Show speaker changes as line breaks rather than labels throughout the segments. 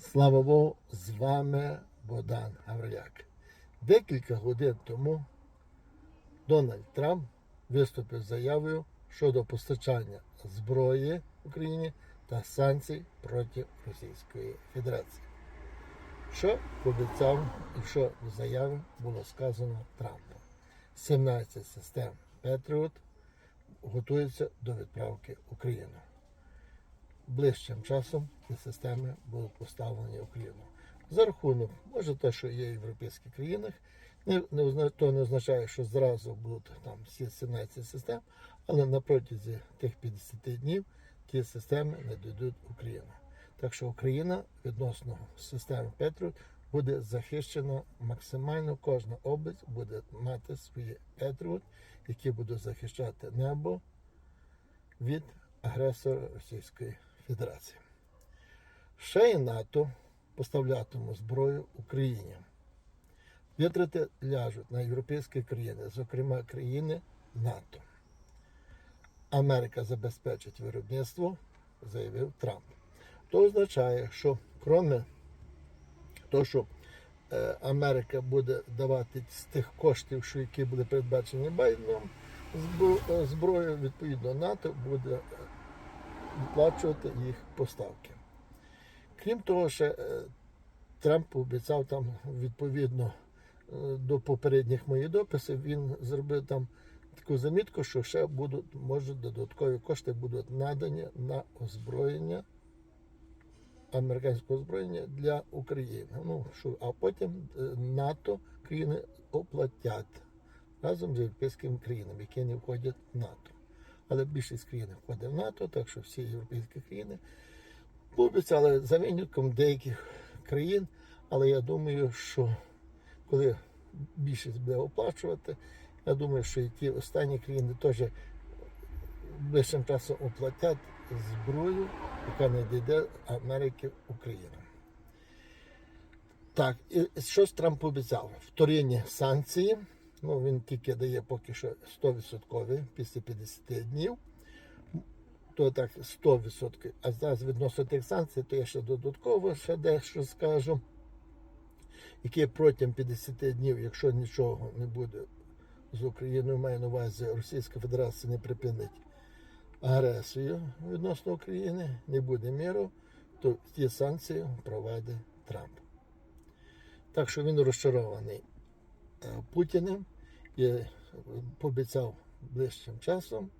Слава Богу, з вами Богдан Гавриляк. Декілька годин тому Дональд Трамп виступив з заявою щодо постачання зброї Україні та санкцій проти Російської Федерації. Що пообіцяв і що в заяві було сказано Трампом? 17 систем Петріот готуються до відправки Україну ближчим часом ці системи будуть поставлені в Україну. За рахунок, може те, що є в європейських країнах, не, не, то не означає, що зразу будуть там всі 17 систем, але на протязі тих 50 днів ті системи не дійдуть в Україну. Так що Україна відносно системи Петру буде захищена максимально, кожна область буде мати свої Петріот, які будуть захищати небо від агресора Російської Федерації. Ще й НАТО поставлятиме зброю Україні. Витрати ляжуть на європейські країни, зокрема країни НАТО. Америка забезпечить виробництво, заявив Трамп. То означає, що крім того, що е, Америка буде давати з тих коштів, що які були передбачені Байденом, е, зброю, відповідно, НАТО буде виплачувати їх поставки. Крім того, ще е, Трамп обіцяв там відповідно е, до попередніх моїх дописів, він зробив там таку замітку, що ще будуть, може, додаткові кошти будуть надані на озброєння американського озброєння для України. Ну, що, а потім е, НАТО країни оплатять разом з європейськими країнами, які не входять в НАТО. Але більшість країн входить в НАТО, так що всі європейські країни пообіцяли за винятком деяких країн, але я думаю, що коли більшість буде оплачувати, я думаю, що і ті останні країни теж ближчим часом оплатять зброю, яка не дійде Америки в Україну. Так, і щось Трамп обіцяв. Вторинні санкції. Ну, він тільки дає поки що 100% після 50 днів. То так 100%. А зараз відносно тих санкцій, то я ще додатково ще дещо скажу. Які протягом 50 днів, якщо нічого не буде з Україною, маю на увазі Російська Федерація не припинить агресію відносно України, не буде миру, то ті санкції проведе Трамп. Так що він розчарований Путіним і пообіцяв ближчим часом,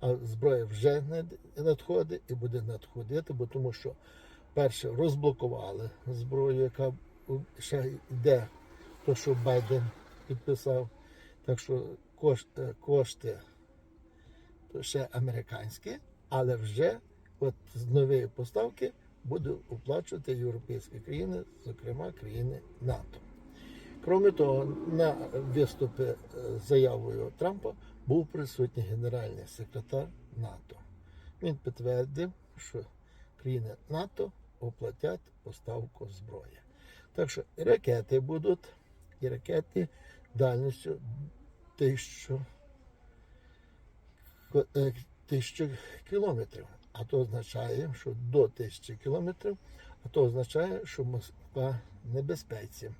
а зброя вже не надходить і буде надходити, бо тому що перше розблокували зброю, яка ще йде, то що Байден підписав. Так що кошти, кошти то ще американські, але вже от з нової поставки буде оплачувати європейські країни, зокрема країни НАТО. Крім того, на виступі е, з заявою Трампа був присутній генеральний секретар НАТО. Він підтвердив, що країни НАТО оплатять поставку зброї. Так що ракети будуть, і ракети дальністю тисячу е, тисячу кілометрів. А то означає, що до тисячі кілометрів, а то означає, що Москва в небезпеці.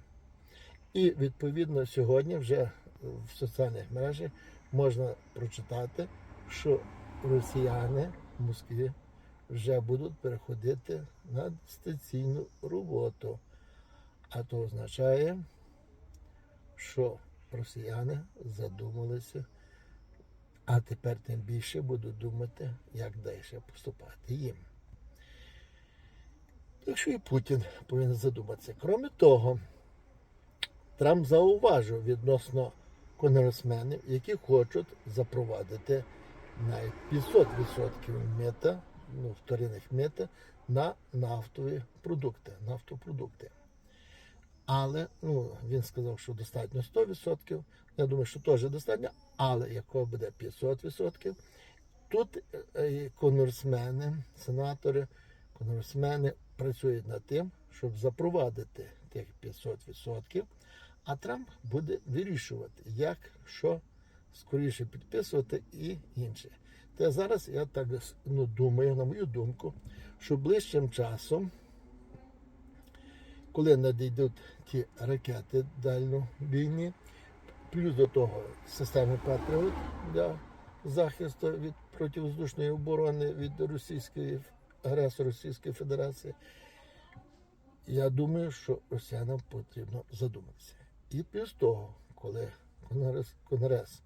І відповідно сьогодні вже в соціальних мережах можна прочитати, що росіяни в Москві вже будуть переходити на дистанційну роботу. А то означає, що росіяни задумалися, а тепер тим більше будуть думати, як далі поступати їм. Так що і Путін повинен задуматися. Крім того, Трамп зауважив відносно конгресменів, які хочуть запровадити навіть 500% мета, ну, вторинних мета на нафтові продукти, нафтопродукти. Але ну, він сказав, що достатньо 100%. Я думаю, що теж достатньо, але якщо буде 500%, тут е, конгресмени, сенатори, конгресмени працюють над тим, щоб запровадити тих 500%, а Трамп буде вирішувати, як, що скоріше підписувати і інше. Та зараз я так ну, думаю, на мою думку, що ближчим часом коли надійдуть ті ракети дальнобійні, плюс до того системи Патріот для захисту від противоздушної оборони від російської агресора Російської Федерації. Я думаю, що росіянам потрібно задуматися. І плюс того, коли Конгрес, Конгрес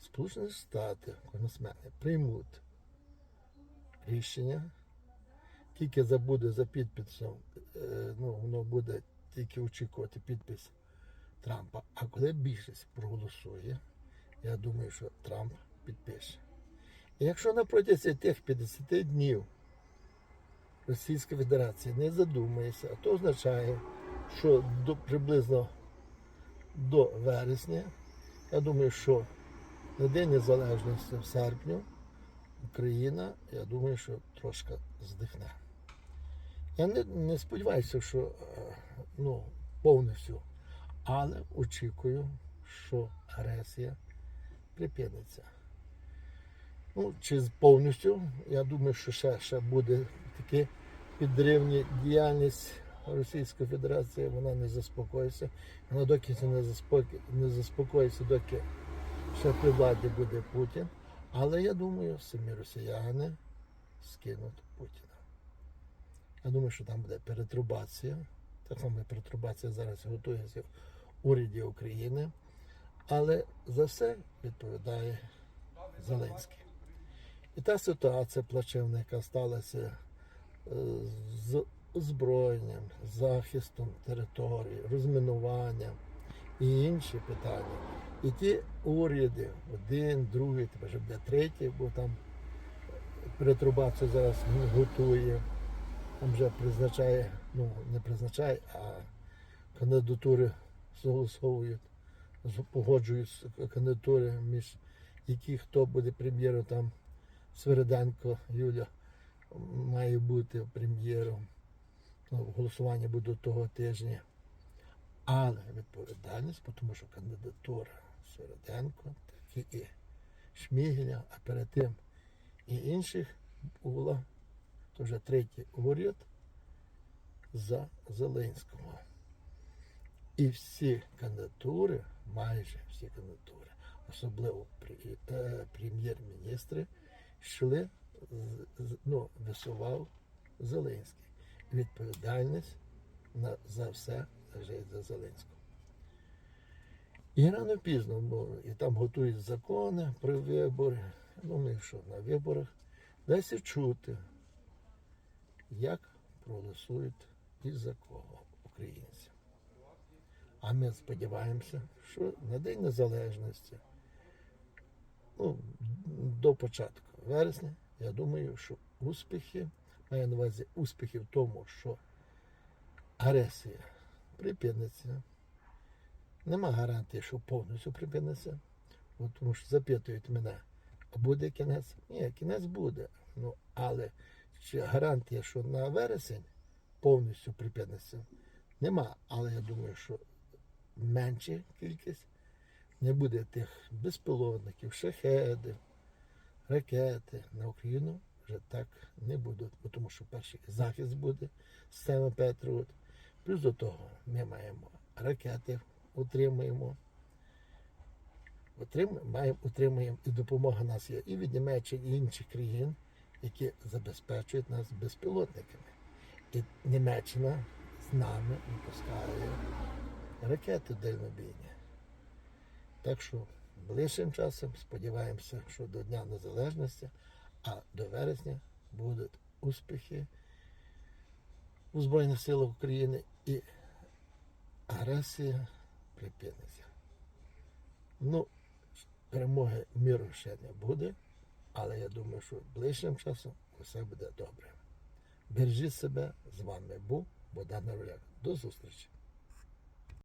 Сполучених Штатів, конгресмени приймуть рішення, тільки забуде за підписом, е, ну, воно буде тільки очікувати підпис Трампа. А коли більшість проголосує, я думаю, що Трамп підпише. І якщо на протязі тих 50 днів Російська Федерація не задумається, а то означає, що до, приблизно до вересня, я думаю, що на День Незалежності в серпні Україна, я думаю, що трошки здихне. Я не, не сподіваюся, що е, ну, повністю, але очікую, що агресія припиниться. Ну, чи повністю, я думаю, що ще, ще буде такі підривні діяльність Російської Федерації, вона не заспокоїться. Вона доки не, заспоки, не заспокоїться, доки ще при владі буде Путін. Але я думаю, самі росіяни скинуть Путіна. Я думаю, що там буде перетрубація. Так само перетрубація зараз готується в уряді України. Але за все відповідає Зеленський. І та ситуація плачевна, яка сталася е, з озброєнням, захистом території, розмінуванням і інші питання. І ті уряди, один, другий, тепер вже буде третій, бо там перетрубацію зараз готує, там вже призначає, ну не призначає, а кандидатури согласовують, з- погоджують кандидатури між які хто буде прем'єром там Свериденко Юля має бути прем'єром. Ну, голосування буде того тижня. Але відповідальність, тому що кандидатура Свериденко, так і Шмігеля, а перед тим і інших була то вже третій уряд за Зеленського. І всі кандидатури, майже всі кандидатури, особливо е, прем'єр-міністри, йшли, ну, висував Зеленський. Відповідальність на, за все лежить за Зеленського. І рано пізно, бо і там готують закони про вибори. Я думаю, що на виборах дасть чути, як проголосують і за кого українці. А ми сподіваємося, що на День Незалежності, ну, до початку вересня, я думаю, що успіхи, маю на увазі успіхи в тому, що агресія припиниться. Нема гарантії, що повністю припиниться. Тому що запитують мене, а буде кінець? Ні, кінець буде. Ну, але чи гарантія, що на вересень повністю припиниться? Нема. Але я думаю, що менша кількість не буде тих безпілотників, шахедів, ракети на Україну вже так не будуть, тому що перший захист буде система Петріот. Плюс до того ми маємо ракети. Утримуємо, маємо, утримуємо і допомога нас є і від Німеччини, і інших країн, які забезпечують нас безпілотниками. І Німеччина з нами випускає ракети дальнобійні. Так що ближчим часом сподіваємося, що до Дня Незалежності, а до вересня будуть успіхи у Збройних силах України і агресія припиниться. Ну, перемоги міру ще не буде, але я думаю, що ближчим часом все буде добре. Бережіть себе, з вами був Богдан Наруляк. До зустрічі!